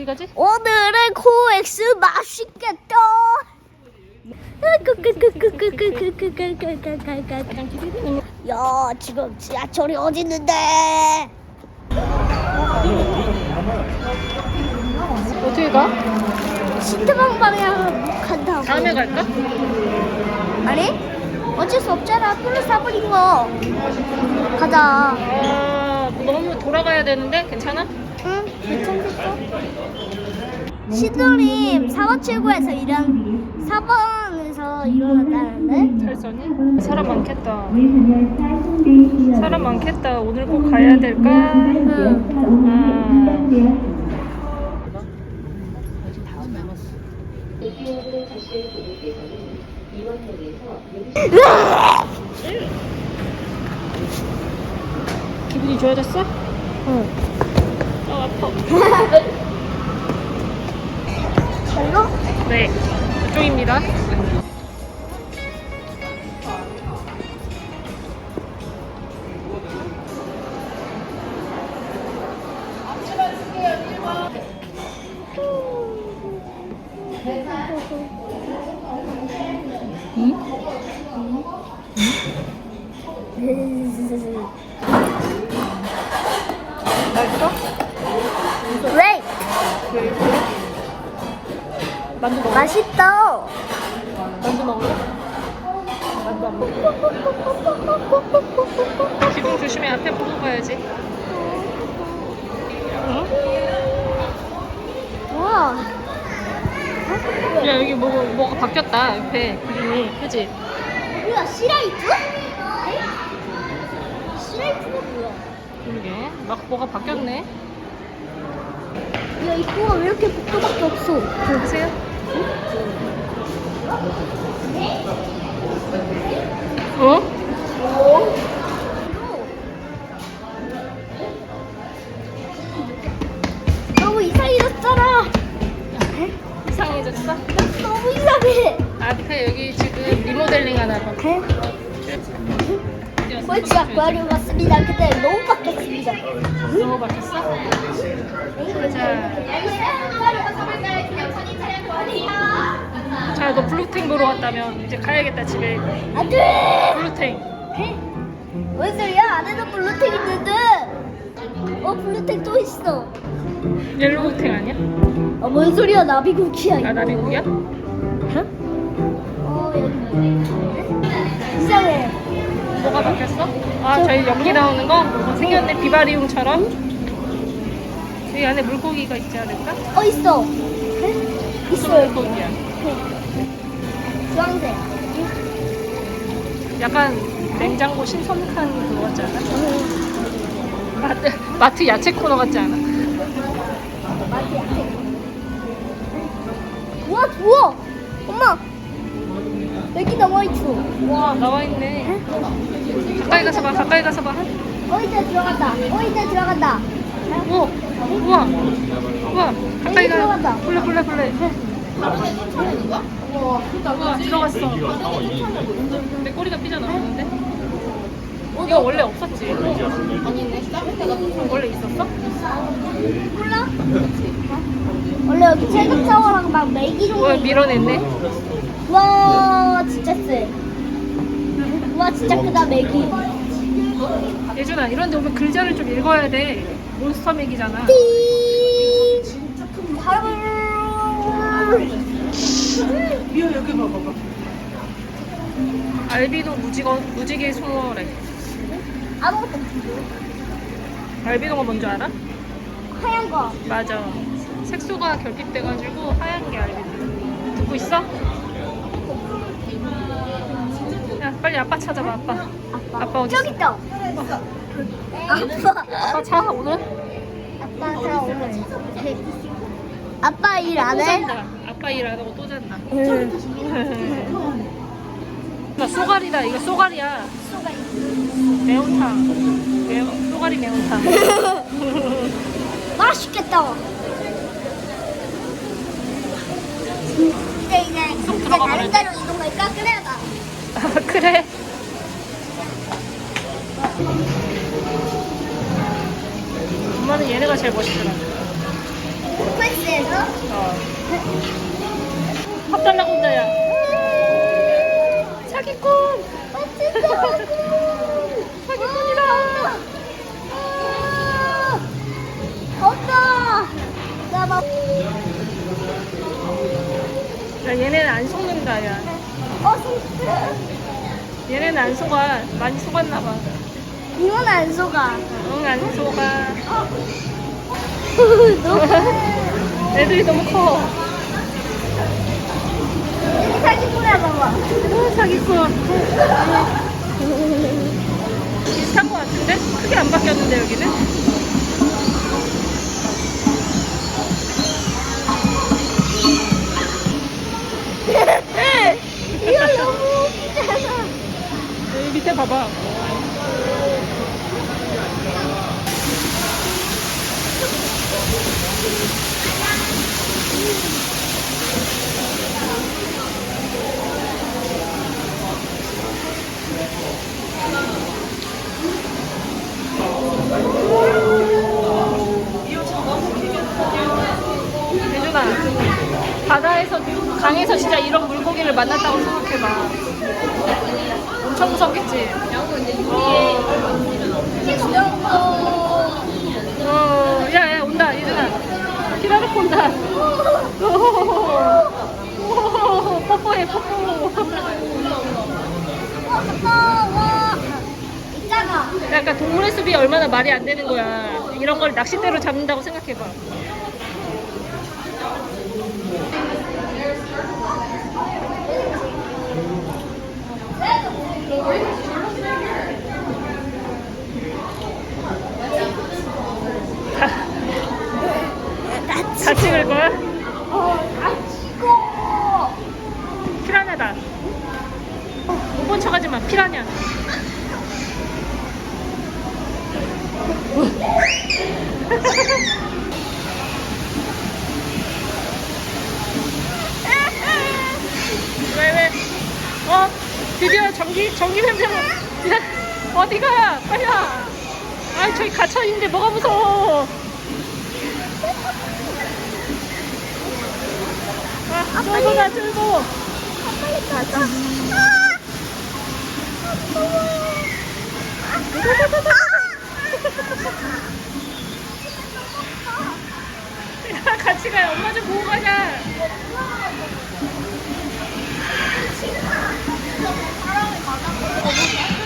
어디 가지? 오늘은 코엑스 맛있겠다. 야 지금 지하철이 어디 있는데? 어떻게 가? 시트방 방향 간다고. 다음에 갈까? 아니? 어쩔 수 없잖아. 플러스 사버린 거. 가자. 아 너무 돌아가야 되는데 괜찮아? 응, 괜찮겠어? 시드님 4번7구에서 일한 4번에서 일어났다는데? 철선이? 사람 많겠다. 사람 많겠다. 오늘 꼭 가야 될까? 응. 기분이 좋아졌어? 응. 별로? 네, 이쪽입니다. 맛있다. 만두 먹을래? 만두 안 먹어? 기둥 조심해. 앞에 보고 가야지. 응? 우와. 야 여기 뭐, 뭐가 바뀌었다. 옆에 기둥이. 그지? 뭐야, 시라이트? 시라이트가 뭐야? 그러게. 막 뭐가 바뀌었네. 야, 입구가 왜 이렇게 복도밖에 없어? 보세요. 어? 너무 이상해졌잖아. 이상해졌어? 너무 이상해. 앞에 여기 지금 리모델링 하나 봐. 꼴찌 아쿠아리움 왔습니다. 근데 너무 바뀌었습니다. 너무 바뀌었어? 자, 자, 너 블루탱 보러 왔다며. 이제 가야겠다, 집에. 안 돼! 블루탱. 뭔 소리야? 안에도 블루텍 있는데. 어, 블루텍 또 있어. 옐로우탱 아니야? 어, 뭔 소리야? 나비국이야. 아, 이거. 나비국이야? 어, 여기. 이상해. 뭐가 바뀌었어? 아, 저희 연기 나오는 거? 생겼네, 비바리움처럼. 여기 안에 물고기가 있지 않을까? 어, 있어. 있어. 물고기야? 주황색. 약간 냉장고 신선칸 그거 같지 않아? 마트, 마트 야채 코너 같지 않아? 맛이 약해. 우와, 우와! 엄마! 여기 남아있어. 와, 나와 있네. 가까이 가서 봐, 가까이 가서 봐. 어, 이제 들어간다. 어, 이제 들어간다. 오, 우와, 우와, 가까이 가. 들어간다. 볼래, 볼래, 볼래. 우와, 들어갔어. 내 꼬리가 삐져나오는데? 이거 원래 없었지? 아니네. 원래 있었어? 몰라? 원래 여기 체급차워랑 막 메기 뭐 종류. 밀어냈네. 와, 진짜 세. 와, 진짜 크다, 메기. 예준아, 이런 데 오면 글자를 좀 읽어야 돼. 몬스터 맥이잖아. 띵! 바로. 알비노 무지거, 무지개 송어래. 아무것도 없어. 알비노가 뭔지 알아? 하얀 거. 맞아. 색소가 결핍돼가지고 하얀 게 알비노. 듣고 있어? 야, 빨리 아빠 찾아봐, 아빠. 아빠 어디 저기 있어? 있다. 아빠. 아빠 자, 오늘? 아빠 자 오늘. 아빠 일 안 또 해? 잔다. 아빠 일 안 하고 또 잔다. 응. 나 쏘가리다. 이거 쏘가리야. 매운탕. 매운, 쏘가리 매운탕. 맛있겠다. 이제 이제 이제 들어가 다른 버렸네. 데로 이동할까? 그래 봐. 아, 그래. 엄마는 얘네가 제일 멋있더라. 왜 넷에서 어. 밥 달라고 혼자야. 사기꾼! 사기꾼이다! 없다. 나 막. 야, 얘네는 안 속는다, 야. 어 진짜. 얘네는 안 속아. 많이 속았나 봐. 이건 안 속아. 응, 안 속아. 너무 애들이 너무 커. 사기꾼이야 봐봐. 어, 사기꾼. 비슷한 것 같은데? 크게 안 바뀌었는데, 여기는? 바다에서, 강에서 진짜 이런 물고기를 만났다고 생각해봐. 엄청 무섭겠지? 어, 야, 야, 온다, 예준아. 기다려고 온다. 오, 뽀뽀해, 뽀뽀. 약간 동물의 숲이 얼마나 말이 안 되는 거야. 이런 걸 낚싯대로 잡는다고 생각해봐. 다 찍을 거야? 어, 아, 이거. 피라냐다. 못본 척하지 마, 피라냐. 왜, 왜? 어? 드디어 전기, 전기 뱀뱀. 어디가? 빨리 와. 아, 저기 갇혀 있는데 뭐가 무서워. 아, 쫄보다, 쫄보. 빨리 가자. 야, 같이 가요. 엄마 좀 보고 가자. 야, 제대로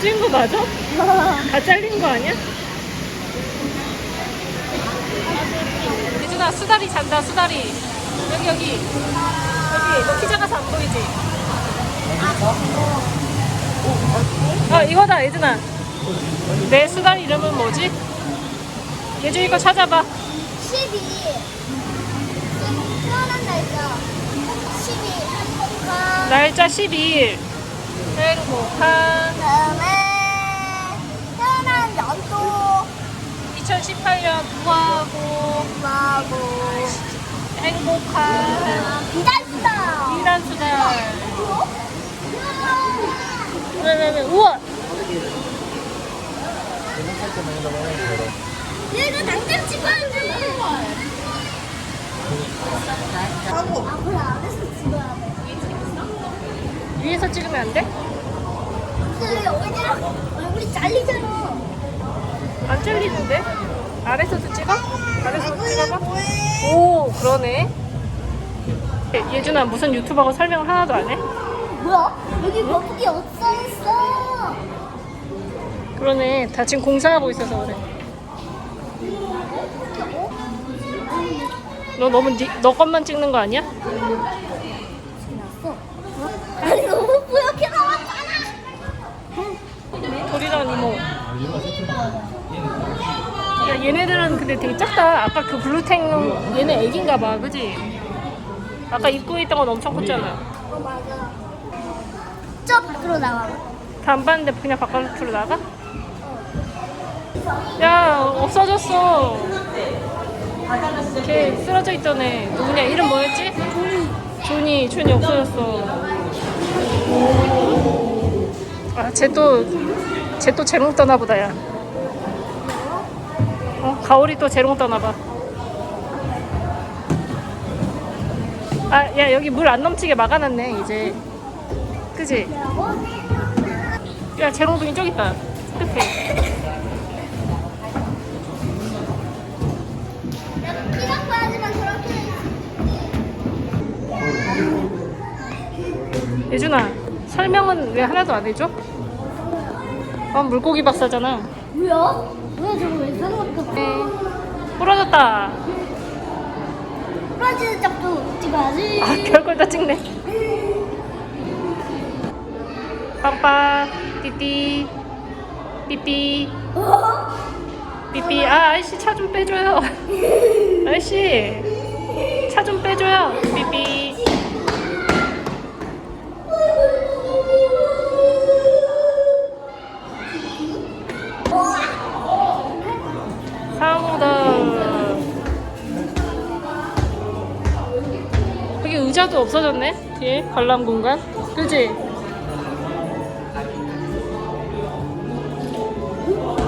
찍은 거 맞아? 다 잘린 거 아니야? 예준아 수다리 잔다 수다리 여기 여기 여기 너 키 작아서 안 보이지? 아 이거다 예준아 내 수다리 이름은 뭐지? 예준 이 거 찾아봐 12. 태어난 날짜. 12. 행복한. 날짜 12일 행복한 다음에 태어난 연도. 2018년 무하고 하고 행복한 비단수다. 이란 수달 왜왜왜 우와 얘가 당장. 하고. 안에서 찍어야 돼. 위에서 찍으면 안 돼? 얼굴이랑 얼굴이 잘리잖아. 안 잘리는데? 아래서도 찍어? 아래서도 얼굴이 찍어봐? 오 그러네 예준아 무슨 유튜버가 설명을 하나도 안 해? 뭐야? 여기 거북이 없어졌어. 그러네 다 지금 공사하고 있어서 그래 너 너무 니, 너 것만 찍는 거 아니야? 야 얘네들은 근데 되게 작다 아까 그 블루탱 얘네 애기인가 봐 그지? 아까 입구에 있던 건 엄청 컸잖아 어 맞아. 저 밖으로 나와. 다안 봤는데 그냥 바깥으로 나가? 야 없어졌어 걔 쓰러져 있던 애 누구냐 이름 뭐였지? 조니 조니 없어졌어 아, 쟤 또, 쟤또 재롱 떠나 보다, 야. 어, 가오리 또 재롱 떠나 봐. 아, 야, 여기 물 안 넘치게 막아놨네, 이제. 그지? 야, 재롱둥이 저기 있다. 끝에. 예준아, 설명은 왜 하나도 안 해줘? 어, 물고기 박사잖아. 뭐야? 뭐야 저거 왜 사는 것도 네. 부러졌다. 부러지는 짝도 찍어야지 아, 별걸 다 찍네. 빠빠, 띠띠, 삐삐, 어? 삐삐. 아, 아저씨 차 좀 빼줘요. 아저씨, 차 좀 빼줘요. 삐삐. 기 의자도 없어졌네. 뒤에 관람 공간. 그지?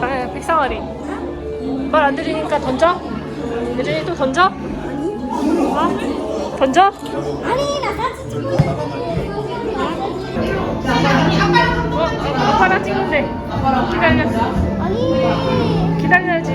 아, 백상아리. 말 안 들으니까 던져? 예준이 또 던져? 어? 던져? 아니 나 사진 찍고 어, 아빠랑 찍는데. 기다려. 아니 기다려야지.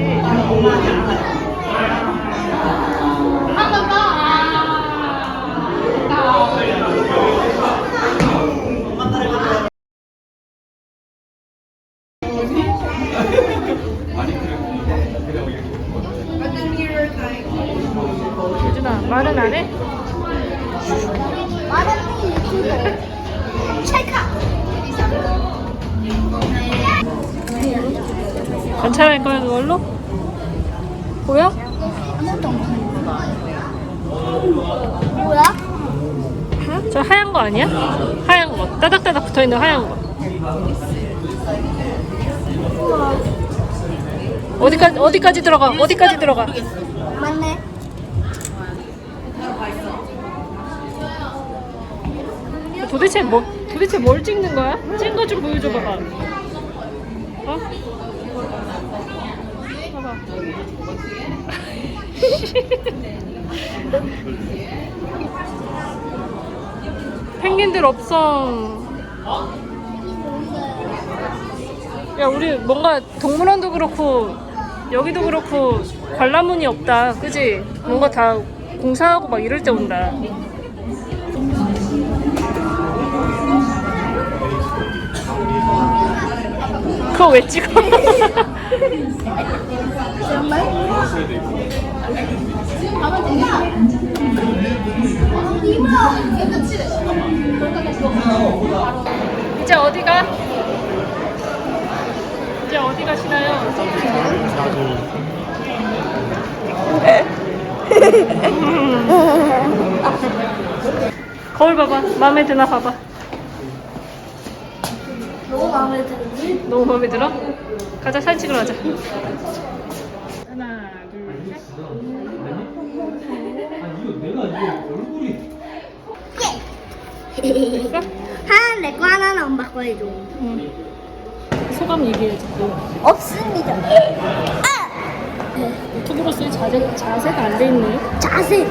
예준아, 말은 안 해? 마라톤 유튜버 찰카 관찰할 거야, 그걸로? 보여? 뭐야? 저 하얀 거 아니야? 하얀 거. 따닥따닥 붙어 있는 하얀 거. 어디까지 어디까지 들어가? 어디까지 들어가? 맞네 도대체 뭐 도대체 뭘 찍는 거야? 찍은 거 좀 보여줘 봐봐. 어? 봐봐. 펭귄들 없어. 야 우리 뭔가 동물원도 그렇고 여기도 그렇고 관람문이 없다. 그지? 뭔가 다 공사하고 막 이럴 때 온다. 그거 왜 찍어? 이제 어디가? 이제 어디 가시나요? 거울 봐봐. 마음에 드나 봐봐. 너무 마음에 드는지? 너무 마음에 들어? 가자 사진 찍으러 가자. 하나, 둘, 셋. 됐어? 하나는 내거 하나는 엄마 거 해줘 응. 소감 얘기해줘. 없습니다 아! 유튜브로서의 자세, 자세가 안 돼 있네. 자세